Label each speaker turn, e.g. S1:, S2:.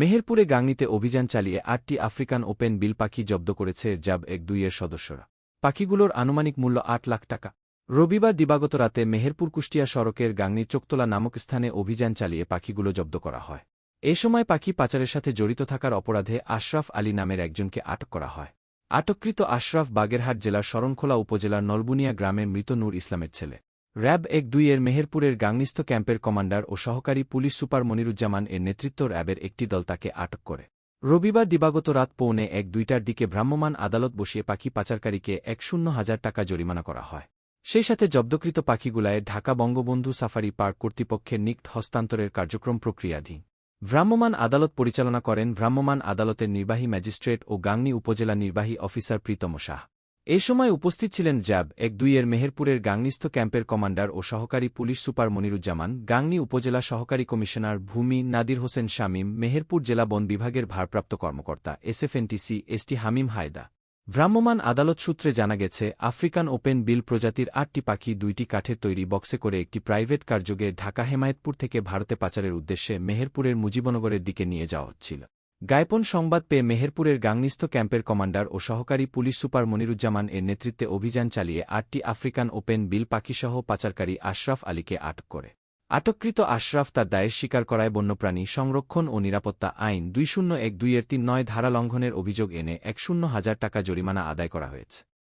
S1: মেহেরপুরে গাংনিতে অভিযান চালিয়ে আটটি আফ্রিকান ওপেন বিল পাখি জব্দ করেছে জাব এক দুইয়ের সদস্যরা পাখিগুলোর আনুমানিক মূল্য আট লাখ টাকা রবিবার দিবাগত রাতে মেহেরপুর কুষ্টিয়া সড়কের গাংনি চোকতলা নামক স্থানে অভিযান চালিয়ে পাখিগুলো জব্দ করা হয় এ সময় পাখি পাচারের সাথে জড়িত থাকার অপরাধে আশরাফ আলী নামের একজনকে আটক করা হয় আটককৃত আশরাফ বাগেরহাট জেলার শরণখোলা উপজেলার নলবুনিয়া গ্রামের মৃত নূর ইসলামের ছেলে র্যাব এক দুই এর মেহেরপুরের গাংনিস্থ ক্যাম্পের কমান্ডার ও সহকারী পুলিশ সুপার মনিরুজ্জামান এর নেতৃত্ব র্যাবের একটি দল তাকে আটক করে রবিবার দিবাগত রাত পৌনে এক দুইটার দিকে ভ্রাম্যমাণ আদালত বসিয়ে পাখি পাচারকারীকে এক শূন্য হাজার টাকা জরিমানা করা হয় সেই সাথে জব্দকৃত পাখিগুলায় ঢাকা বঙ্গবন্ধু সাফারি পার্ক কর্তৃপক্ষের নিকট হস্তান্তরের কার্যক্রম প্রক্রিয়াধীন ভ্রাম্যমাণ আদালত পরিচালনা করেন ভ্রাম্যমাণ আদালতের নির্বাহী ম্যাজিস্ট্রেট ও গাংনি উপজেলা নির্বাহী অফিসার প্রীতম শাহ এ সময় উপস্থিত ছিলেন জ্যাব এক দুইয়ের মেহেরপুরের গাংনিস্থ ক্যাম্পের কমান্ডার ও সহকারী পুলিশ সুপার মনিরুজ্জামান গাংনি উপজেলা সহকারী কমিশনার ভূমি নাদির হোসেন শামীম মেহেরপুর জেলা বন বিভাগের ভারপ্রাপ্ত কর্মকর্তা এসএফএনটিসি এসটি হামিম হায়দা ভ্রাম্যমাণ আদালত সূত্রে জানা গেছে আফ্রিকান ওপেন বিল প্রজাতির আটটি পাখি দুইটি কাঠের তৈরি বক্সে করে একটি প্রাইভেট কার্যোগে ঢাকা হেমায়েতপুর থেকে ভারতে পাচারের উদ্দেশ্যে মেহেরপুরের মুজিবনগরের দিকে নিয়ে যাওয়া হচ্ছিল গায়পন সংবাদ পেয়ে মেহেরপুরের গাংনিস্থ ক্যাম্পের কমান্ডার ও সহকারী পুলিশ সুপার মনিরুজ্জামান এর নেতৃত্বে অভিযান চালিয়ে আটটি আফ্রিকান ওপেন বিল পাখিসহ পাচারকারী আশরাফ আলীকে আটক করে আটককৃত আশরাফ তার দায়ের স্বীকার করায় বন্যপ্রাণী সংরক্ষণ ও নিরাপত্তা আইন দুই শূন্য এক দুইয়ের তিন নয় ধারা লঙ্ঘনের অভিযোগ এনে এক শূন্য হাজার টাকা জরিমানা আদায় করা হয়েছে